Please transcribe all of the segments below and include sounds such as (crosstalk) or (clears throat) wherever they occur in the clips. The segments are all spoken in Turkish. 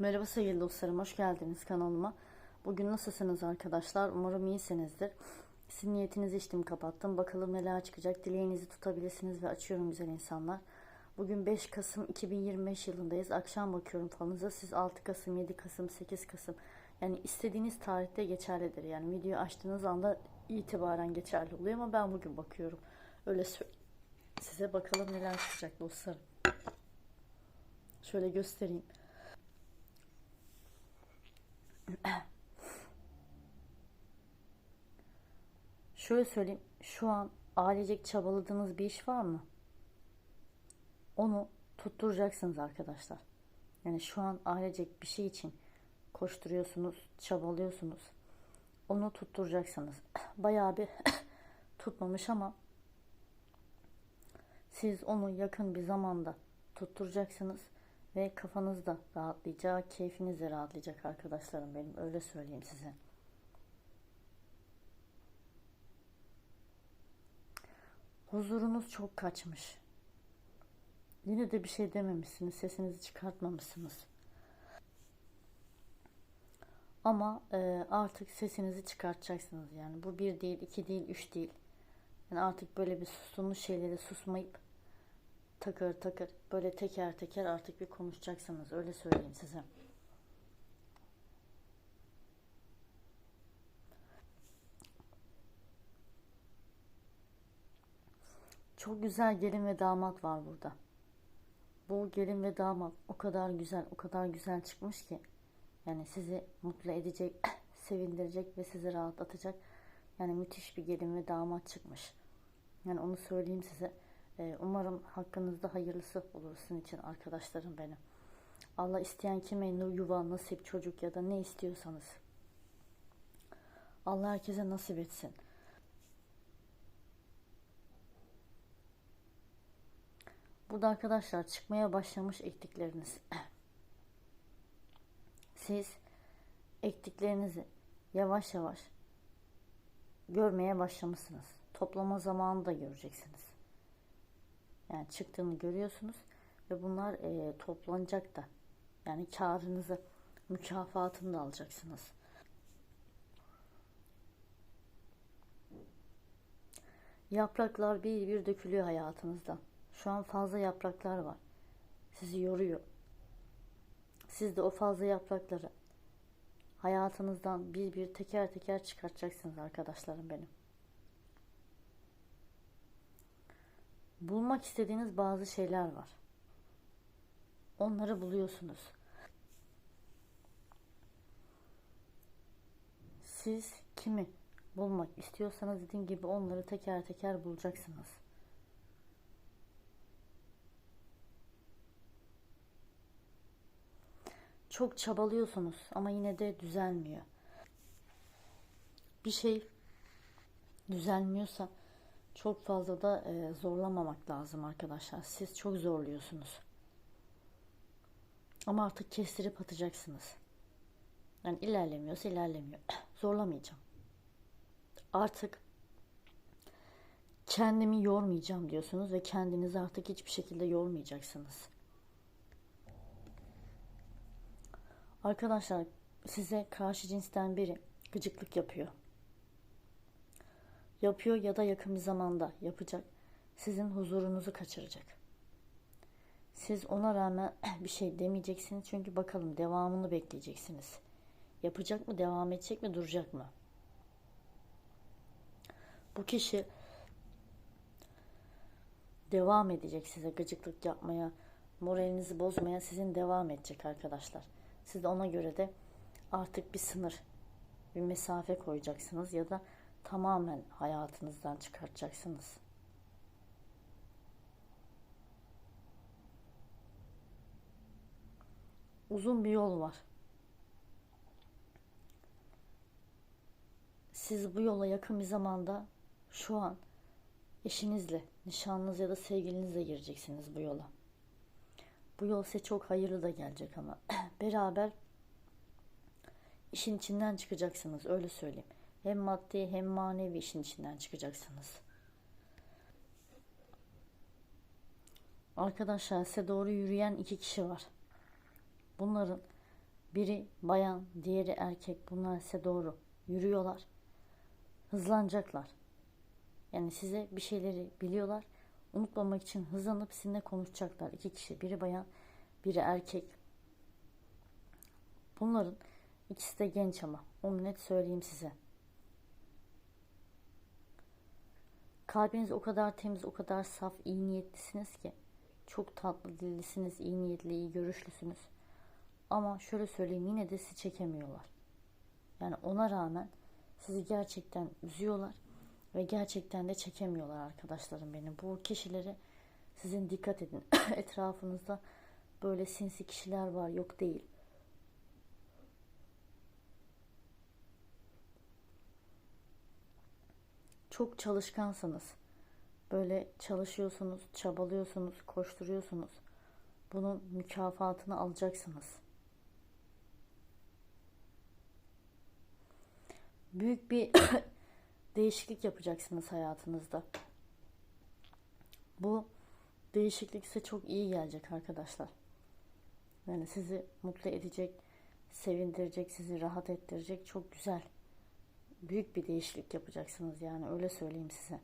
Merhaba sevgili dostlarım, hoş geldiniz kanalıma. Bugün nasılsınız arkadaşlar? Umarım iyisinizdir. Sizin niyetinizi içtim kapattım. Bakalım neler çıkacak. Dileğinizi tutabilirsiniz ve açıyorum güzel insanlar. Bugün 5 Kasım 2025 yılındayız. Akşam bakıyorum falınıza. Siz 6 Kasım, 7 Kasım, 8 Kasım. Yani istediğiniz tarihte geçerlidir. Yani videoyu açtığınız anda itibaren geçerli oluyor ama ben bugün bakıyorum. Öyle. Size bakalım neler çıkacak dostlarım. Şöyle göstereyim. (clears throat) Şöyle söyleyeyim. Şu an ailecek çabaladığınız bir iş var mı? Onu tutturacaksınız arkadaşlar. Yani şu an ailecek bir şey için koşturuyorsunuz, çabalıyorsunuz. Onu tutturacaksınız. (clears throat) Bayağı bir (clears throat) tutmamış ama siz onu yakın bir zamanda tutturacaksınız ve kafanız da rahatlayacak, keyfiniz de rahatlayacak arkadaşlarım benim. Öyle söyleyeyim size. Huzurunuz çok kaçmış. Yine de bir şey dememişsiniz, sesinizi çıkartmamışsınız. Ama e, artık sesinizi çıkartacaksınız yani. Bu bir değil, iki değil, üç değil. Yani artık böyle bir susulmuş şeyleri susmayıp takır takır böyle teker teker artık bir konuşacaksınız. Öyle söyleyeyim size. Çok güzel gelin ve damat var burada. Bu gelin ve damat o kadar güzel, o kadar güzel çıkmış ki yani sizi mutlu edecek, (clears throat) sevindirecek ve sizi rahatlatacak. Yani müthiş bir gelin ve damat çıkmış. Yani onu söyleyeyim size. Ee, umarım hakkınızda hayırlısı olur sizin için arkadaşlarım benim. Allah isteyen kime yuva, nasip, çocuk ya da ne istiyorsanız. Allah herkese nasip etsin. Burada arkadaşlar çıkmaya başlamış ektikleriniz. (clears throat) Siz ektiklerinizi yavaş yavaş görmeye başlamışsınız. Toplama zamanı da göreceksiniz. Yani çıktığını görüyorsunuz ve bunlar e, toplanacak da. Yani karınızı, mükafatını da alacaksınız. Yapraklar bir bir dökülüyor hayatınızdan. Şu an fazla yapraklar var. Sizi yoruyor. Siz de o fazla yaprakları hayatınızdan bir bir teker teker çıkartacaksınız arkadaşlarım benim. Bulmak istediğiniz bazı şeyler var. Onları buluyorsunuz. Siz kimi bulmak istiyorsanız dediğim gibi onları teker teker bulacaksınız. Çok çabalıyorsunuz ama yine de düzelmiyor. Bir şey düzelmiyorsa çok fazla da e, zorlamamak lazım arkadaşlar. Siz çok zorluyorsunuz. Ama artık kestirip atacaksınız. Yani ilerlemiyorsa ilerlemiyor. (coughs) Zorlamayacağım. Artık kendimi yormayacağım diyorsunuz ve kendinizi artık hiçbir şekilde yormayacaksınız. Arkadaşlar size karşı cinsten biri gıcıklık yapıyor. Yapıyor ya da yakın bir zamanda yapacak. Sizin huzurunuzu kaçıracak. Siz ona rağmen (clears throat) bir şey demeyeceksiniz çünkü bakalım devamını bekleyeceksiniz. Yapacak mı, devam edecek mi, duracak mı? Bu kişi devam edecek size gıcıklık yapmaya, moralinizi bozmaya sizin devam edecek arkadaşlar. Siz de ona göre de artık bir sınır, bir mesafe koyacaksınız ya da tamamen hayatınızdan çıkartacaksınız. Uzun bir yol var. Siz bu yola yakın bir zamanda şu an eşinizle, nişanlınız ya da sevgilinizle gireceksiniz bu yola. Bu yol size çok hayırlı da gelecek ama (clears throat) beraber işin içinden çıkacaksınız öyle söyleyeyim. Hem maddi hem manevi işin içinden çıkacaksınız. Arkadaşlar size doğru yürüyen iki kişi var. Bunların Biri bayan, diğeri erkek. Bunlar ise doğru. Yürüyorlar. Hızlanacaklar. Yani size bir şeyleri biliyorlar. Unutmamak için hızlanıp sizinle konuşacaklar. İki kişi. Biri bayan, biri erkek. Bunların ikisi de genç ama. Onu net söyleyeyim size. Kalbiniz o kadar temiz, o kadar saf, iyi niyetlisiniz ki. Çok tatlı dillisiniz, iyi niyetli, iyi görüşlüsünüz. Ama şöyle söyleyeyim yine de sizi çekemiyorlar. Yani ona rağmen sizi gerçekten üzüyorlar ve gerçekten de çekemiyorlar arkadaşlarım benim. Bu kişilere sizin dikkat edin. (coughs) Etrafınızda böyle sinsi kişiler var yok değil. Çok çalışkansınız. Böyle çalışıyorsunuz, çabalıyorsunuz, koşturuyorsunuz. Bunun mükafatını alacaksınız. Büyük bir (coughs) değişiklik yapacaksınız hayatınızda. Bu değişiklik size çok iyi gelecek arkadaşlar. Yani sizi mutlu edecek, sevindirecek, sizi rahat ettirecek çok güzel. Büyük bir değişiklik yapacaksınız yani öyle söyleyeyim size.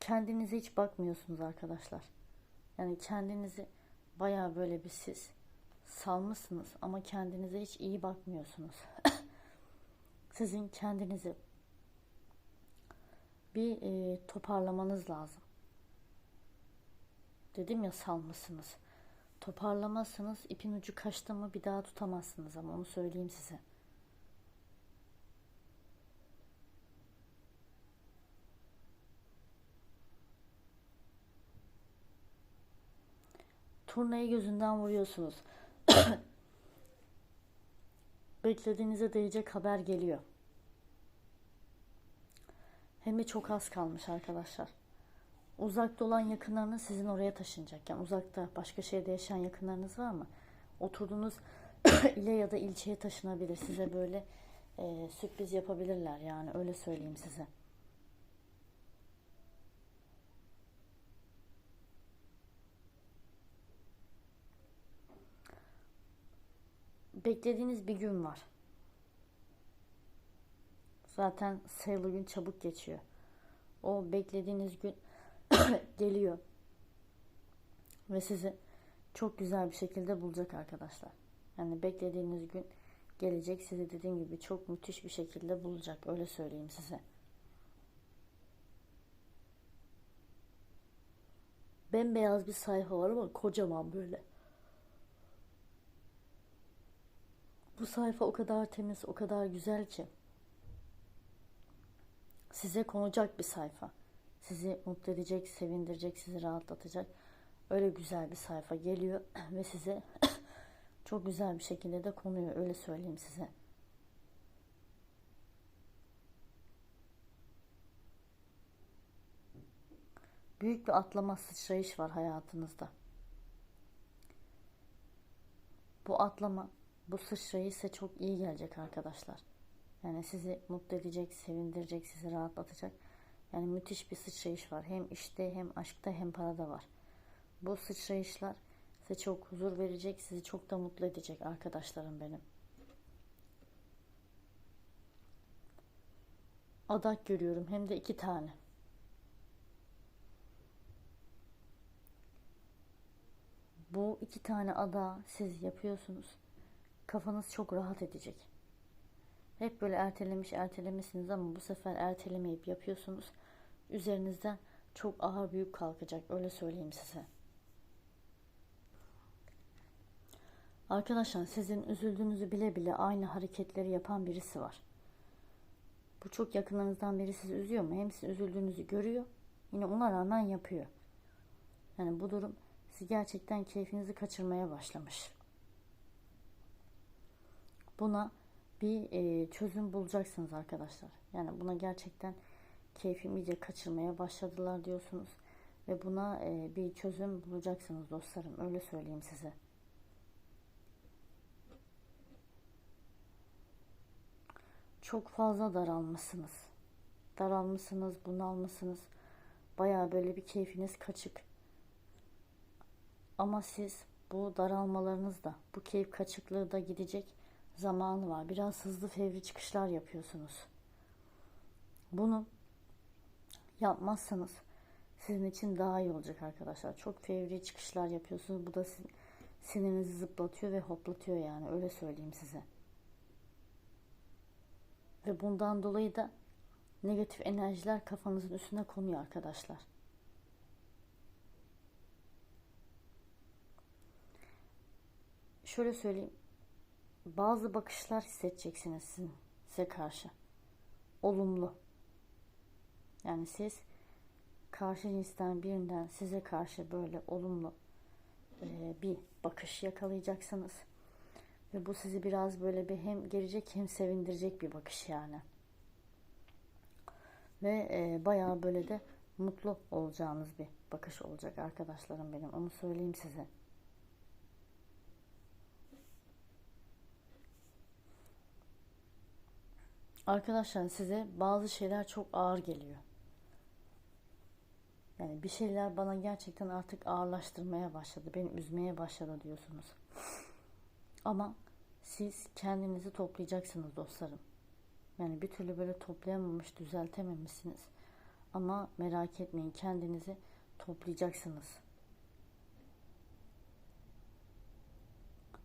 Kendinize hiç bakmıyorsunuz arkadaşlar. Yani kendinizi baya böyle bir siz salmışsınız ama kendinize hiç iyi bakmıyorsunuz. (laughs) Sizin kendinizi bir e, toparlamanız lazım. Dedim ya salmışsınız. Toparlamazsanız ipin ucu kaçtı mı bir daha tutamazsınız ama onu söyleyeyim size. Turnayı gözünden vuruyorsunuz. (coughs) Beklediğinize değecek haber geliyor. Hem de çok az kalmış arkadaşlar. Uzakta olan yakınlarınız sizin oraya taşınacak. Yani uzakta başka şehirde yaşayan yakınlarınız var mı? Oturduğunuz (coughs) ile ya da ilçeye taşınabilir. Size böyle e, sürpriz yapabilirler yani öyle söyleyeyim size. Beklediğiniz bir gün var. Zaten sayılı gün çabuk geçiyor. O beklediğiniz gün (coughs) geliyor. Ve sizi çok güzel bir şekilde bulacak arkadaşlar. Yani beklediğiniz gün gelecek. Sizi dediğim gibi çok müthiş bir şekilde bulacak. Öyle söyleyeyim size. Bembeyaz bir sayfa var ama kocaman böyle. Bu sayfa o kadar temiz, o kadar güzel ki. Size konacak bir sayfa. Sizi mutlu edecek, sevindirecek, sizi rahatlatacak. Öyle güzel bir sayfa geliyor (clears throat) ve size (clears throat) çok güzel bir şekilde de konuyor. Öyle söyleyeyim size. Büyük bir atlama sıçrayış var hayatınızda. Bu atlama bu sıçrayı ise çok iyi gelecek arkadaşlar. Yani sizi mutlu edecek, sevindirecek, sizi rahatlatacak. Yani müthiş bir sıçrayış var. Hem işte hem aşkta hem parada var. Bu sıçrayışlar size çok huzur verecek, sizi çok da mutlu edecek arkadaşlarım benim. Adak görüyorum hem de iki tane. Bu iki tane ada siz yapıyorsunuz kafanız çok rahat edecek. Hep böyle ertelemiş ertelemişsiniz ama bu sefer ertelemeyip yapıyorsunuz. Üzerinizden çok ağır büyük kalkacak öyle söyleyeyim size. Arkadaşlar sizin üzüldüğünüzü bile bile aynı hareketleri yapan birisi var. Bu çok yakınlarınızdan biri sizi üzüyor mu? Hem siz üzüldüğünüzü görüyor. Yine ona rağmen yapıyor. Yani bu durum sizi gerçekten keyfinizi kaçırmaya başlamış. Buna bir e, çözüm bulacaksınız arkadaşlar. Yani buna gerçekten keyfim iyice kaçırmaya başladılar diyorsunuz. Ve buna e, bir çözüm bulacaksınız dostlarım. Öyle söyleyeyim size. Çok fazla daralmışsınız. Daralmışsınız, bunalmışsınız. Baya böyle bir keyfiniz kaçık. Ama siz bu daralmalarınızda, bu keyif kaçıklığı da gidecek zamanı var. Biraz hızlı fevri çıkışlar yapıyorsunuz. Bunu yapmazsanız sizin için daha iyi olacak arkadaşlar. Çok fevri çıkışlar yapıyorsunuz. Bu da sinirinizi zıplatıyor ve hoplatıyor yani öyle söyleyeyim size. Ve bundan dolayı da negatif enerjiler kafanızın üstüne konuyor arkadaşlar. Şöyle söyleyeyim. Bazı bakışlar hissedeceksiniz sizin, size karşı. Olumlu. Yani siz karşı cinsten birinden size karşı böyle olumlu e, bir bakış yakalayacaksınız. Ve bu sizi biraz böyle bir hem gelecek hem sevindirecek bir bakış yani. Ve e, bayağı böyle de mutlu olacağınız bir bakış olacak arkadaşlarım benim. Onu söyleyeyim size. Arkadaşlar size bazı şeyler çok ağır geliyor. Yani bir şeyler bana gerçekten artık ağırlaştırmaya başladı. Beni üzmeye başladı diyorsunuz. Ama siz kendinizi toplayacaksınız dostlarım. Yani bir türlü böyle toplayamamış, düzeltememişsiniz. Ama merak etmeyin kendinizi toplayacaksınız.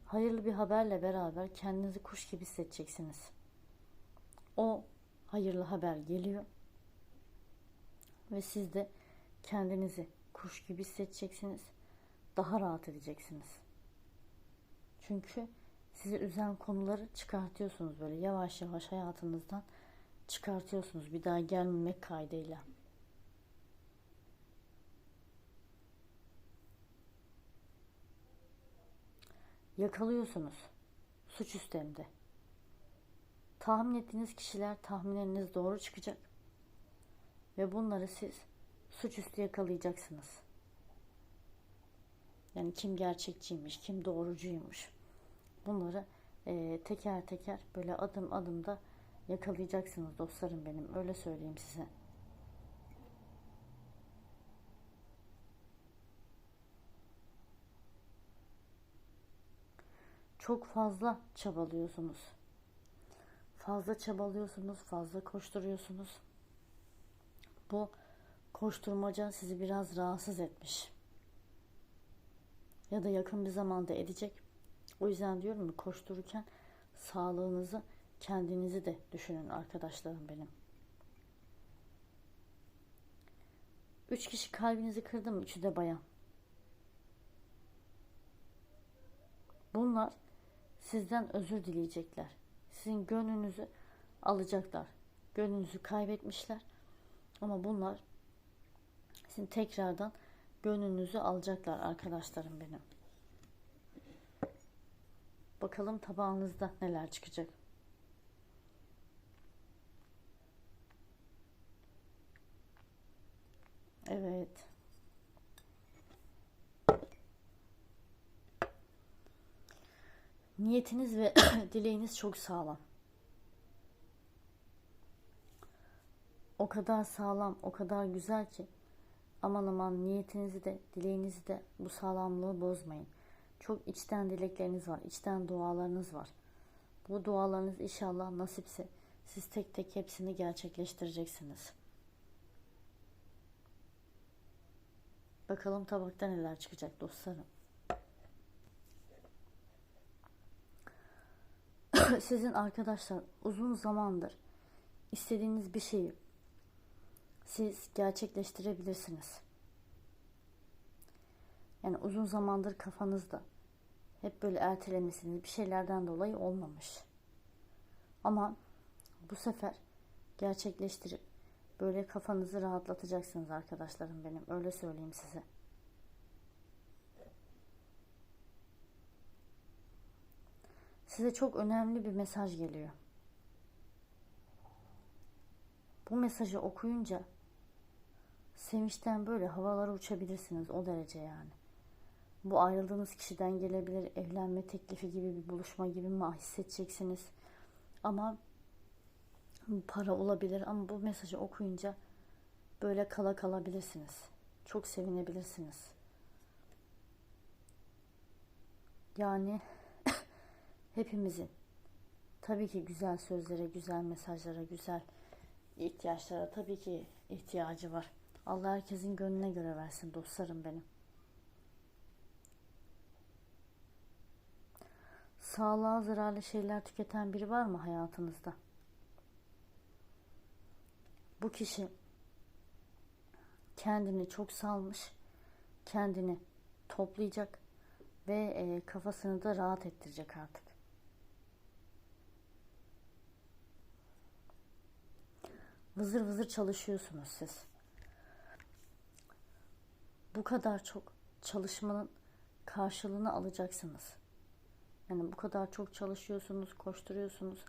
Hayırlı bir haberle beraber kendinizi kuş gibi hissedeceksiniz. O hayırlı haber geliyor. Ve siz de kendinizi kuş gibi hissedeceksiniz. Daha rahat edeceksiniz. Çünkü sizi üzen konuları çıkartıyorsunuz böyle yavaş yavaş hayatınızdan çıkartıyorsunuz bir daha gelmemek kaydıyla. Yakalıyorsunuz. Suç üstemde. Tahmin ettiğiniz kişiler tahminleriniz doğru çıkacak. Ve bunları siz suçüstü yakalayacaksınız. Yani kim gerçekçiymiş, kim doğrucuymuş. Bunları e, teker teker böyle adım adım da yakalayacaksınız dostlarım benim. Öyle söyleyeyim size. Çok fazla çabalıyorsunuz. Fazla çabalıyorsunuz, fazla koşturuyorsunuz. Bu koşturmaca sizi biraz rahatsız etmiş. Ya da yakın bir zamanda edecek. O yüzden diyorum ki koştururken sağlığınızı, kendinizi de düşünün arkadaşlarım benim. Üç kişi kalbinizi kırdı mı? Üçü de bayan. Bunlar sizden özür dileyecekler. Sizin gönlünüzü alacaklar. Gönlünüzü kaybetmişler. Ama bunlar sizin tekrardan gönlünüzü alacaklar arkadaşlarım benim. Bakalım tabağınızda neler çıkacak. Evet. Niyetiniz ve (coughs) dileğiniz çok sağlam. O kadar sağlam, o kadar güzel ki aman aman niyetinizi de, dileğinizi de bu sağlamlığı bozmayın. Çok içten dilekleriniz var, içten dualarınız var. Bu dualarınız inşallah nasipse siz tek tek hepsini gerçekleştireceksiniz. Bakalım tabakta neler çıkacak dostlarım. (coughs) Sizin arkadaşlar uzun zamandır istediğiniz bir şeyi siz gerçekleştirebilirsiniz. Yani uzun zamandır kafanızda hep böyle ertelemişsiniz. Bir şeylerden dolayı olmamış. Ama bu sefer gerçekleştirip böyle kafanızı rahatlatacaksınız arkadaşlarım benim. Öyle söyleyeyim size. Size çok önemli bir mesaj geliyor. Bu mesajı okuyunca sevinçten böyle havalara uçabilirsiniz o derece yani. Bu ayrıldığınız kişiden gelebilir, evlenme teklifi gibi bir buluşma gibi mi hissedeceksiniz. Ama para olabilir ama bu mesajı okuyunca böyle kala kalabilirsiniz. Çok sevinebilirsiniz. Yani hepimizin tabii ki güzel sözlere, güzel mesajlara, güzel ihtiyaçlara tabii ki ihtiyacı var. Allah herkesin gönlüne göre versin dostlarım benim. Sağlığa zararlı şeyler tüketen biri var mı hayatınızda? Bu kişi kendini çok salmış, kendini toplayacak ve e, kafasını da rahat ettirecek artık. Vızır vızır çalışıyorsunuz siz. Bu kadar çok çalışmanın karşılığını alacaksınız. Yani bu kadar çok çalışıyorsunuz, koşturuyorsunuz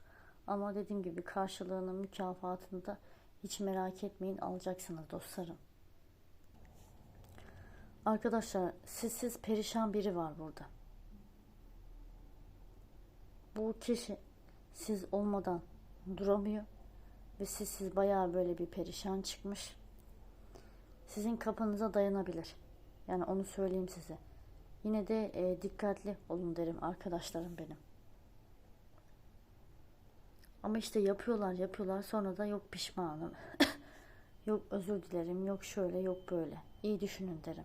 ama dediğim gibi karşılığını, mükafatını da hiç merak etmeyin alacaksınız dostlarım. Arkadaşlar sizsiz perişan biri var burada. Bu kişi siz olmadan duramıyor ve siz siz bayağı böyle bir perişan çıkmış. Sizin kapınıza dayanabilir. Yani onu söyleyeyim size. Yine de e, dikkatli olun derim arkadaşlarım benim. Ama işte yapıyorlar yapıyorlar sonra da yok pişmanım. (laughs) yok özür dilerim yok şöyle yok böyle. İyi düşünün derim.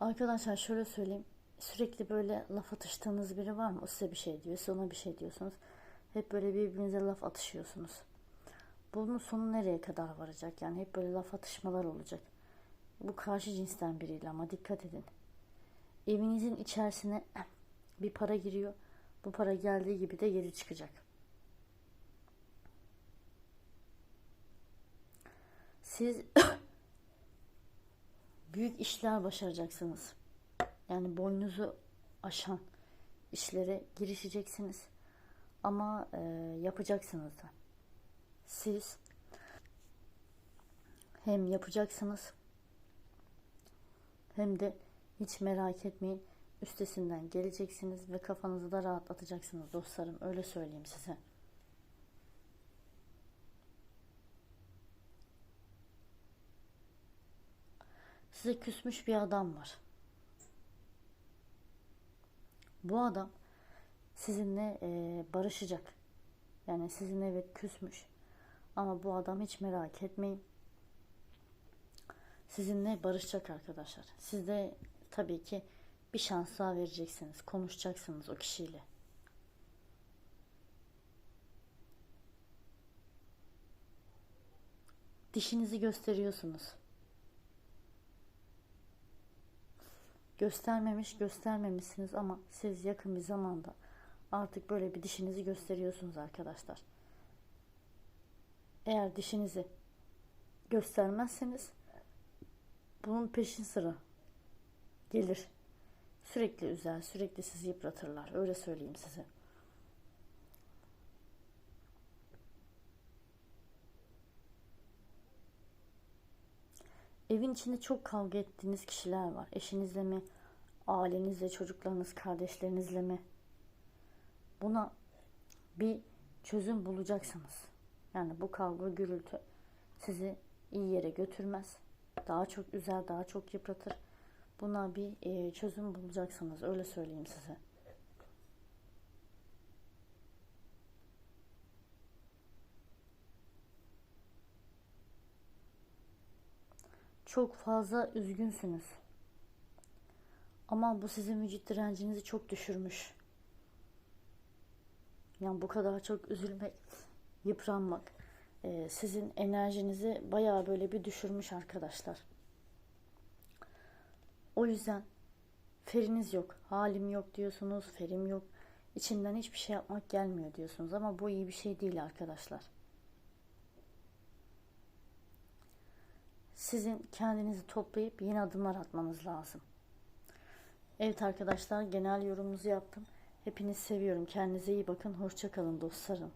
Arkadaşlar şöyle söyleyeyim. Sürekli böyle laf atıştığınız biri var mı? O size bir şey diyor, siz ona bir şey diyorsunuz. Hep böyle birbirinize laf atışıyorsunuz. Bunun sonu nereye kadar varacak? Yani hep böyle laf atışmalar olacak. Bu karşı cinsten biriyle ama dikkat edin. Evinizin içerisine (clears throat) bir para giriyor. Bu para geldiği gibi de geri çıkacak. Siz (clears throat) büyük işler başaracaksınız. Yani boynunuzu aşan işlere girişeceksiniz. Ama e, yapacaksınız da. Siz hem yapacaksınız hem de hiç merak etmeyin üstesinden geleceksiniz ve kafanızı da rahatlatacaksınız dostlarım öyle söyleyeyim size. Size küsmüş bir adam var. Bu adam sizinle e, barışacak. Yani sizinle evet küsmüş. Ama bu adam hiç merak etmeyin. Sizinle barışacak arkadaşlar. Siz de tabii ki bir şans daha vereceksiniz. Konuşacaksınız o kişiyle. Dişinizi gösteriyorsunuz. Göstermemiş göstermemişsiniz ama siz yakın bir zamanda artık böyle bir dişinizi gösteriyorsunuz arkadaşlar. Eğer dişinizi göstermezseniz bunun peşin sıra gelir. Sürekli üzer, sürekli sizi yıpratırlar. Öyle söyleyeyim size. Evin içinde çok kavga ettiğiniz kişiler var. Eşinizle mi, ailenizle, çocuklarınız, kardeşlerinizle mi? Buna bir çözüm bulacaksınız. Yani bu kavga, gürültü sizi iyi yere götürmez. Daha çok üzer, daha çok yıpratır. Buna bir e, çözüm bulacaksınız. Öyle söyleyeyim size. Çok fazla üzgünsünüz. Ama bu sizin vücut direncinizi çok düşürmüş. Yani bu kadar çok üzülmek, yıpranmak e, sizin enerjinizi bayağı böyle bir düşürmüş arkadaşlar. O yüzden feriniz yok, halim yok diyorsunuz, ferim yok. İçimden hiçbir şey yapmak gelmiyor diyorsunuz ama bu iyi bir şey değil arkadaşlar. Sizin kendinizi toplayıp yeni adımlar atmanız lazım. Evet arkadaşlar genel yorumunuzu yaptım. Hepinizi seviyorum. Kendinize iyi bakın. Hoşçakalın dostlarım.